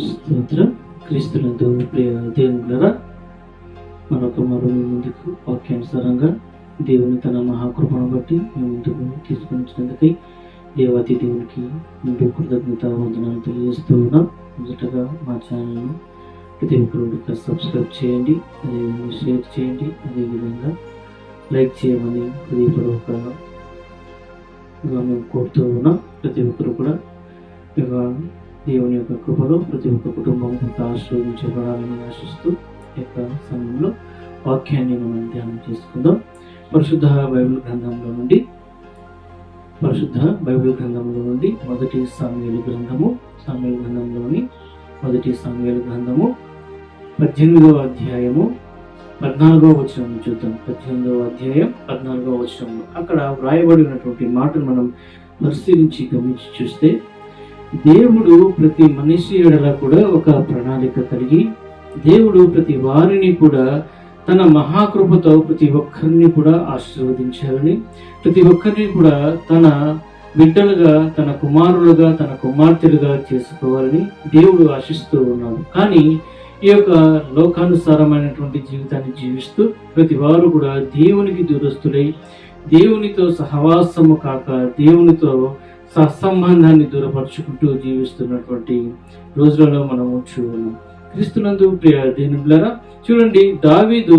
స్తోత్రం. క్రీస్తునందు ప్రియ దేవులరా మరొక మరో మీ ముందుకు వాక్యానుసారంగా దేవుని తన మహాకృపను బట్టి మీ ముందుకు తీసుకొని వచ్చినందుకై దేవాతి దేవునికి ముందు కృతజ్ఞత వందనాలు తెలియజేస్తూ ఉన్నాం. మొదటగా మా ఛానల్ను ప్రతి ఒక్కరు సబ్స్క్రైబ్ చేయండి అదేవిధంగా షేర్ చేయండి అదేవిధంగా లైక్ చేయమని హృదయపూర్వకంగా మేము కోరుతూ ఉన్నాం. ప్రతి ఒక్కరు కూడా ఇక దేవుని యొక్క కృపలో ప్రతి ఒక్క కుటుంబం కొంత ఆశిస్తూ యొక్క సమయంలో వాక్యాన్ని మనం ధ్యానం చేసుకుందాం. పరిశుద్ధ బైబిల్ గ్రంథంలో నుండి పరిశుద్ధ బైబిల్ గ్రంథంలో నుండి మొదటి సామ్యుల గ్రంథము సామ్యుల గ్రంథంలోని మొదటి సామ్యుల గ్రంథము పద్దెనిమిదవ అధ్యాయము పద్నాలుగవ వచనం చూద్దాం. పద్దెనిమిదవ అధ్యాయం పద్నాలుగవ వచనంలో అక్కడ వ్రాయబడి ఉన్నటువంటి మాటను మనం పరిశీలించి గమనించి చూస్తే దేవుడు ప్రతి మనిషి ఎడల కూడా ఒక ప్రణాళిక కలిగి దేవుడు ప్రతి వారిని కూడా తన మహాకృపతో ప్రతి ఒక్కరిని కూడా ఆశీర్వదించాలని ప్రతి ఒక్కరిని కూడా తన బిడ్డలుగా తన కుమారులుగా తన కుమార్తెలుగా చేసుకోవాలని దేవుడు ఆశిస్తూ ఉన్నాడు. కానీ ఈ యొక్క లోకానుసారమైనటువంటి జీవితాన్ని జీవిస్తూ ప్రతి వారు కూడా దేవునికి దూరస్తులై దేవునితో సహవాసము కాక దేవునితో సత్సంబంధాన్ని దూరపరుచుకుంటూ జీవిస్తున్నటువంటి రోజులలో మనం చూడము. క్రీస్తునందు ప్రియ దేవునులారా చూడండి దావీదు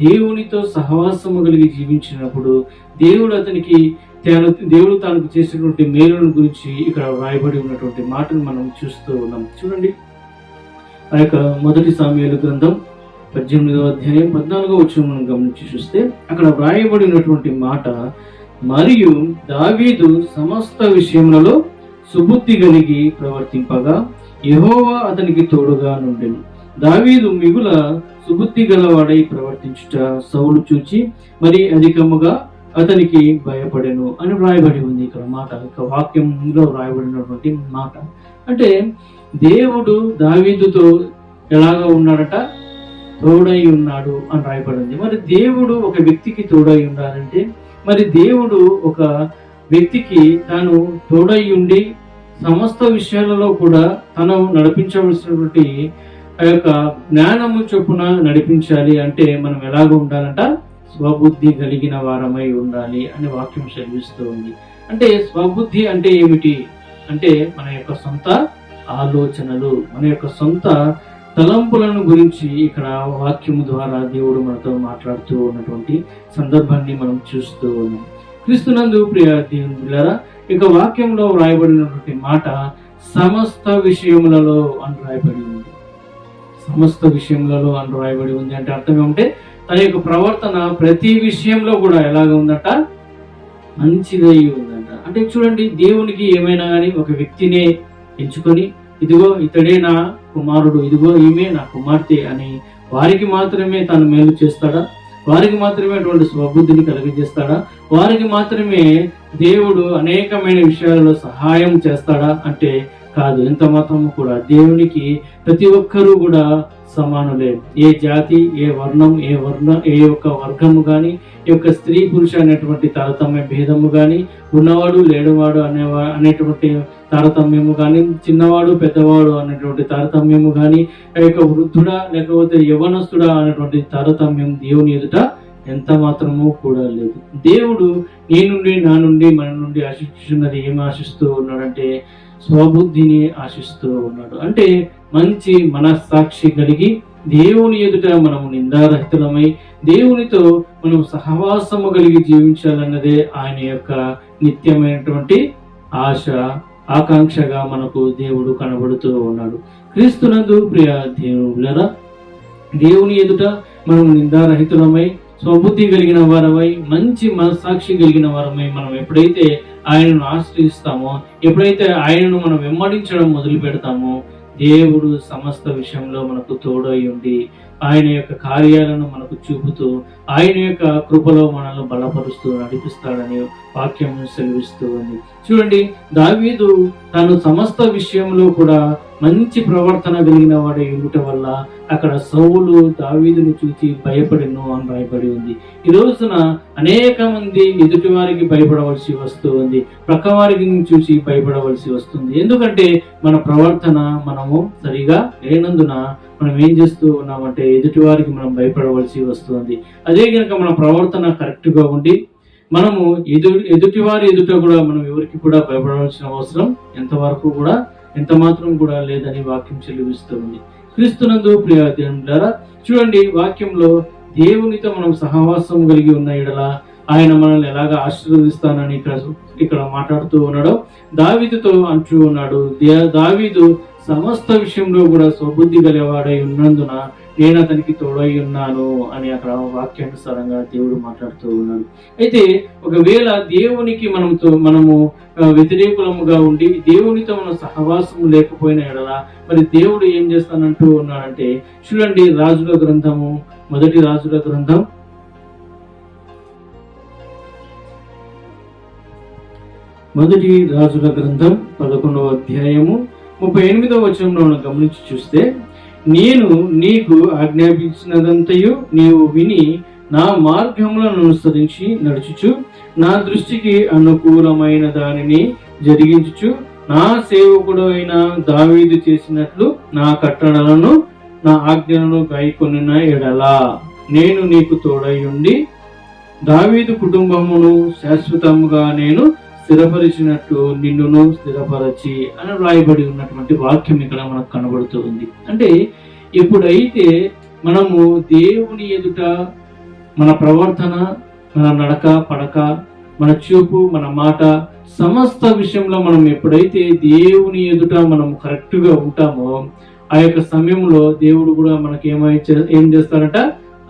దేవునితో సహవాసము కలిగి జీవించినప్పుడు దేవుడు అతనికి తాను దేవుడు తనకు చేసినటువంటి మేలును గురించి ఇక్కడ వ్రాయబడి ఉన్నటువంటి మాటను మనం చూస్తూ ఉన్నాం. చూడండి ఆ యొక్క మొదటి సామ్యాల గ్రంథం పద్దెనిమిదవ అధ్యాయం పద్నాలుగో వచ్చిన మనం గమనించి చూస్తే అక్కడ వ్రాయబడి ఉన్నటువంటి మాట మరియు దావీదు సమస్త విషయములలో సుబుద్ధి కలిగి ప్రవర్తింపగా యహోవా అతనికి తోడుగా నుండెను. దావీదు మిగుల సుబుద్ధి గలవాడై ప్రవర్తించుట సౌలు చూచి మరి అధికముగా అతనికి భయపడెను అని వ్రాయబడి ఉంది. ఇక్కడ మాట ఇక వాక్యంలో వ్రాయబడినటువంటి మాట. అంటే దేవుడు దావీదుతో ఎలాగా ఉన్నాడట? తోడై ఉన్నాడు అని రాయబడింది మరి దేవుడు ఒక వ్యక్తికి తోడై ఉండాలంటే మరి దేవుడు ఒక వ్యక్తికి తాను తోడై ఉండి సమస్త విషయాలలో కూడా తను నడిపించవలసినటువంటి ఆ యొక్క జ్ఞానము చొప్పున నడిపించాలి అంటే మనం ఎలాగ ఉండాలంట? స్వబుద్ధి కలిగిన వారమై ఉండాలి అనే వాక్యం చదివిస్తూ ఉంది. అంటే స్వబుద్ధి అంటే ఏమిటి? అంటే మన యొక్క సొంత ఆలోచనలు మన యొక్క సొంత తలంపులను గురించి ఇక్కడ వాక్యము ద్వారా దేవుడు మనతో మాట్లాడుతూ ఉన్నటువంటి సందర్భాన్ని మనం చూస్తూ ఉన్నాం. క్రీస్తునందు ప్రియ దేవులారా ఇక వాక్యంలో వ్రాయబడినటువంటి మాట సమస్త విషయములలో అని రాయబడి ఉంది. సమస్త విషయములలో అని రాయబడి ఉంది అంటే అర్థం ఏమంటే తన యొక్క ప్రవర్తన ప్రతి విషయంలో కూడా ఎలాగ ఉందట? మంచిదై ఉందంట. అంటే చూడండి దేవునికి ఏమైనా కానీ ఒక వ్యక్తినే ఎంచుకొని ఇదిగో ఇతడే నా కుమారుడు ఇదిగో ఈమె నా కుమార్తె అని వారికి మాత్రమే తను మేలు చేస్తాడా? వారికి మాత్రమే అటువంటి స్వబుద్ధిని కలిగజేస్తాడా వారికి మాత్రమే దేవుడు అనేకమైన విషయాలలో సహాయం చేస్తాడా అంటే కాదు. ఎంత మాత్రం కూడా దేవునికి ప్రతి ఒక్కరూ కూడా సమానులే. ఏ జాతి ఏ వర్ణం ఏ వర్ణ ఏ యొక్క వర్గము కానీ ఈ యొక్క స్త్రీ పురుష అనేటువంటి తారతమ్య భేదము కానీ ఉన్నవాడు లేనివాడు అనేవా అనేటువంటి తారతమ్యము కానీ చిన్నవాడు పెద్దవాడు అనేటువంటి తారతమ్యము కానీ ఆ యొక్క వృద్ధుడా లేకపోతే యవనస్తుడా అనేటువంటి తారతమ్యం దేవుని ఎదుట ఎంత మాత్రము కూడా లేదు. దేవుడు నీ నుండి నా నుండి మన నుండి ఆశిస్తున్నది ఏం ఆశిస్తూ ఉన్నాడంటే స్వబుద్ధిని ఆశిస్తూ ఉన్నాడు. అంటే మంచి మనస్సాక్షి కలిగి దేవుని ఎదుట మనము నిందారహితులమై దేవునితో మనం సహవాసము కలిగి జీవించాలన్నదే ఆయన యొక్క నిత్యమైనటువంటి ఆశ. ఆకాంక్షగా మనకు దేవుడు కనబడుతూ ఉన్నాడు. క్రీస్తునందు ప్రియ దేవులరా దేవుని ఎదుట మనం నిందారహితులమై స్వబుద్ధి కలిగిన వారమై మంచి మనస్సాక్షి కలిగిన వారమై మనం ఎప్పుడైతే ఆయనను ఆశ్రయిస్తామో ఎప్పుడైతే ఆయనను మనం వెంబడించడం మొదలు పెడతామో దేవుడు సమస్త విషయంలో మనకు తోడై ఉండి ఆయన యొక్క కార్యాలను మనకు చూపుతూ ఆయన యొక్క కృపలో మనల్ని బలపరుస్తూ నడిపిస్తాడని వాక్యం సెలవిస్తూ ఉంది. చూడండి దావీదు తను సమస్త విషయంలో కూడా మంచి ప్రవర్తన కలిగిన వాడు ఉండటం వల్ల అక్కడ సౌలు దావీదును చూసి భయపడిను అని రాయబడి ఉంది. ఈ రోజున అనేక మంది ఎదుటి వారికి భయపడవలసి వస్తూ ఉంది. ప్రక్క వారికి చూసి భయపడవలసి వస్తుంది. ఎందుకంటే మన ప్రవర్తన మనము సరిగా లేనందున మనం ఏం చేస్తూ ఉన్నామంటే ఎదుటి వారికి మనం భయపడవలసి వస్తుంది. అదే కనుక మన ప్రవర్తన కరెక్ట్గా ఉండి మనము ఎదు ఎదుటి వారి ఎదుట కూడా మనం ఎవరికి కూడా భయపడవలసిన అవసరం ఎంతవరకు కూడా ఎంత మాత్రం కూడా లేదని వాక్యం చెల్లిస్తూ ఉంది. క్రీస్తునందు ప్రియ చూడండి వాక్యంలో దేవునితో మనం సహవాసం కలిగి ఉన్న ఎడల ఆయన మనల్ని ఎలాగ ఆశీర్వదిస్తానని ఇక్కడ ఇక్కడ మాట్లాడుతూ ఉన్నాడో. దావీదుతో అంటూ ఉన్నాడు దావీదు సమస్త విషయంలో కూడా స్వబుద్ధి గలవాడై ఉన్నందున నేను అతనికి తోడై ఉన్నాను అని అక్కడ వాక్యానుసారంగా దేవుడు మాట్లాడుతూ ఉన్నాడు. అయితే ఒకవేళ దేవునికి మనముతో మనము వ్యతిరేకులముగా ఉండి దేవునితో మనం సహవాసం లేకపోయిన ఎడల మరి దేవుడు ఏం చేస్తానంటూ ఉన్నాడంటే చూడండి రాజుల గ్రంథము మొదటి రాజుల గ్రంథం. మొదటి రాజుల గ్రంథం పదకొండవ అధ్యాయము ముప్పై ఎనిమిదవ వచనంలో మనం గమనించి చూస్తే నేను నీకు ఆజ్ఞాపించినదంతయు నీవు విని నా మార్గములను అనుసరించి నడుచుచు నా దృష్టికి అనుకూలమైన దానిని జరిగించుచు నా సేవకుడు అయిన దావీదు చేసినట్లు నా కట్టడలను నా ఆజ్ఞలను గాయకొనిన ఎడలా. నేను నీకు తోడై ఉండి దావీదు కుటుంబమును శాశ్వతముగా నేను స్థిరపరిచినట్టు నిన్నును స్థిరపరచి అని వ్రాయబడి ఉన్నటువంటి వాక్యం ఇక్కడ మనకు కనబడుతూ ఉంది. అంటే ఎప్పుడైతే మనము దేవుని ఎదుట మన ప్రవర్తన మన నడక పడక మన చూపు మన మాట సమస్త విషయంలో మనం ఎప్పుడైతే దేవుని ఎదుట మనం కరెక్ట్గా ఉంటామో ఆ యొక్క సమయంలో దేవుడు కూడా మనకి ఏమై ఏం చేస్తారట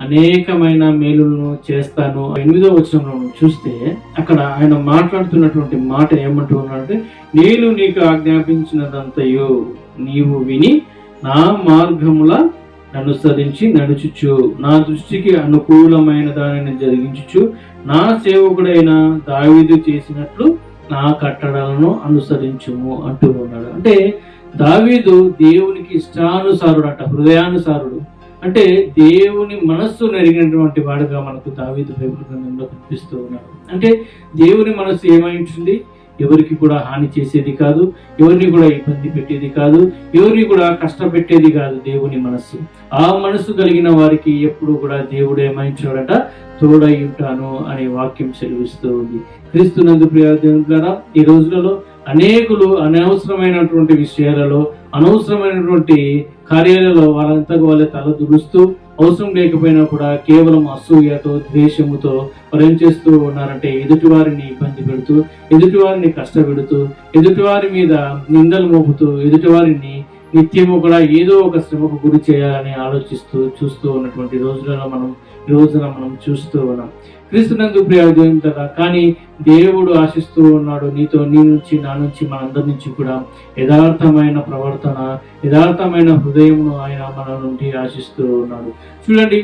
అనేకమైన మేలులను చేస్తాను. ఎనిమిదో వచనంలో చూస్తే అక్కడ ఆయన మాట్లాడుతున్నటువంటి మాట ఏమంటూ ఉన్నాడంటే నేను నీకు ఆజ్ఞాపించినదంతయు నీవు విని నా మార్గముల అనుసరించి నడుచుచు. నా దృష్టికి అనుకూలమైన దానిని జరిగించుచు. నా సేవకుడైన దావీదు చేసినట్లు నా కట్టడాలను అనుసరించుము అంటూ ఉన్నాడు. అంటే దావీదు దేవునికి ఇష్టానుసారుడు అంట హృదయానుసారుడు. అంటే దేవుని మనస్సు నెరిగినటువంటి వాడుగా మనకు దావీదు బైబిల్ గ్రంథంలో కనిపిస్తూ ఉన్నాడు. అంటే దేవుని మనస్సు ఏమైంటుంది? ఎవరికి కూడా హాని చేసేది కాదు ఎవరిని కూడా ఇబ్బంది పెట్టేది కాదు ఎవరిని కూడా కష్టపెట్టేది కాదు దేవుని మనస్సు. ఆ మనస్సు కలిగిన వారికి ఎప్పుడు కూడా దేవుడు ఏమైంచాడట తోడై ఉంటాను అనే వాక్యం సెలవిస్తూ ఉంది. క్రీస్తునందు ప్రయోజనం ద్వారా ఈ రోజులలో అనేకులు అనవసరమైనటువంటి విషయాలలో అనవసరమైనటువంటి కార్యాలయంలో వాళ్ళంతా వాళ్ళే తల దురుస్తూ అవసరం లేకపోయినా కూడా కేవలం అసూయతో ద్వేషముతో వారు ఏం చేస్తూ ఉన్నారంటే ఎదుటివారిని ఇబ్బంది పెడుతూ ఎదుటివారిని కష్టపెడుతూ ఎదుటివారి మీద నిందలు మోపుతూ ఎదుటివారిని నిత్యము కూడా ఏదో ఒక శ్రమకు గురి చేయాలని ఆలోచిస్తూ చూస్తూ ఉన్నటువంటి రోజులలో మనం ఈ రోజున మనం చూస్తూ ఉన్నాం. క్రీస్తునందు ప్రయోజనం కానీ దేవుడు ఆశిస్తూ ఉన్నాడు నీతో నీ నుంచి నా నుంచి మనందరి నుంచి కూడా యథార్థమైన ప్రవర్తన యథార్థమైన హృదయమును ఆయన మన నుండి ఆశిస్తూ ఉన్నాడు. చూడండి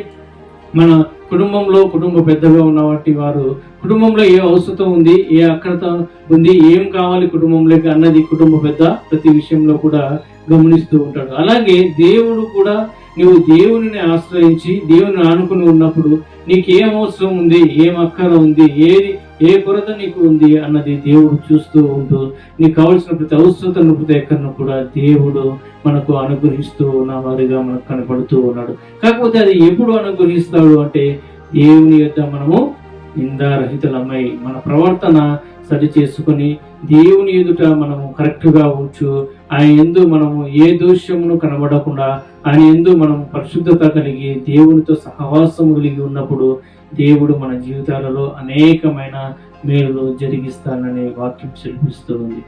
మన కుటుంబంలో కుటుంబ పెద్దగా ఉన్నవాటి వారు కుటుంబంలో ఏ అవసరం ఉంది ఏ అక్రత ఉంది ఏం కావాలి కుటుంబంలోకి అన్నది కుటుంబ పెద్ద ప్రతి విషయంలో కూడా గమనిస్తూ ఉంటాడు. అలాగే దేవుడు కూడా నువ్వు దేవుని ఆశ్రయించి దేవుని ఆనుకుని ఉన్నప్పుడు నీకు ఏం అవసరం ఉంది? ఏం అక్కర ఉంది? ఏది? ఏ కొరత నీకు ఉంది? అన్నది దేవుడు చూస్తూ ఉంటూ నీకు కావలసిన ప్రతి అవసరతను ప్రతి ఎక్కడను కూడా దేవుడు మనకు అనుగ్రహిస్తూ ఉన్న వారిగా మనకు కనపడుతూ ఉన్నాడు. కాకపోతే అది ఎప్పుడు అనుగ్రహిస్తాడు అంటే దేవుని యొక్క మనము నిందారహితులమై మన ప్రవర్తన సరి చేసుకొని దేవుని ఎదుట మనము కరెక్ట్గా ఉంచు ఆయన ఎందు మనము ఏ దోషమును కనబడకుండా ఆయన ఎందు మనం పరిశుద్ధత కలిగి దేవునితో సహవాసము కలిగి ఉన్నప్పుడు దేవుడు మన జీవితాలలో అనేకమైన మేలు జరిగిస్తాననే వాక్యం సెలవిస్తూ ఉంది.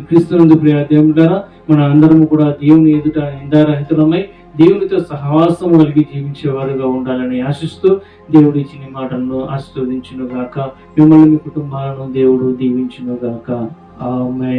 క్రీస్తునందు ప్రియ దేవుడారా మన అందరము కూడా దేవుని ఎదుట నిందారహితులమై దేవునితో సహవాసం కలిగి జీవించేవారుగా ఉండాలని ఆశిస్తూ దేవుడు ఇచ్చిన మాటలను ఆశీర్వదించును గాక మిమ్మల్ని మీ కుటుంబాలను దేవుడు దీవించును గాక ఆమె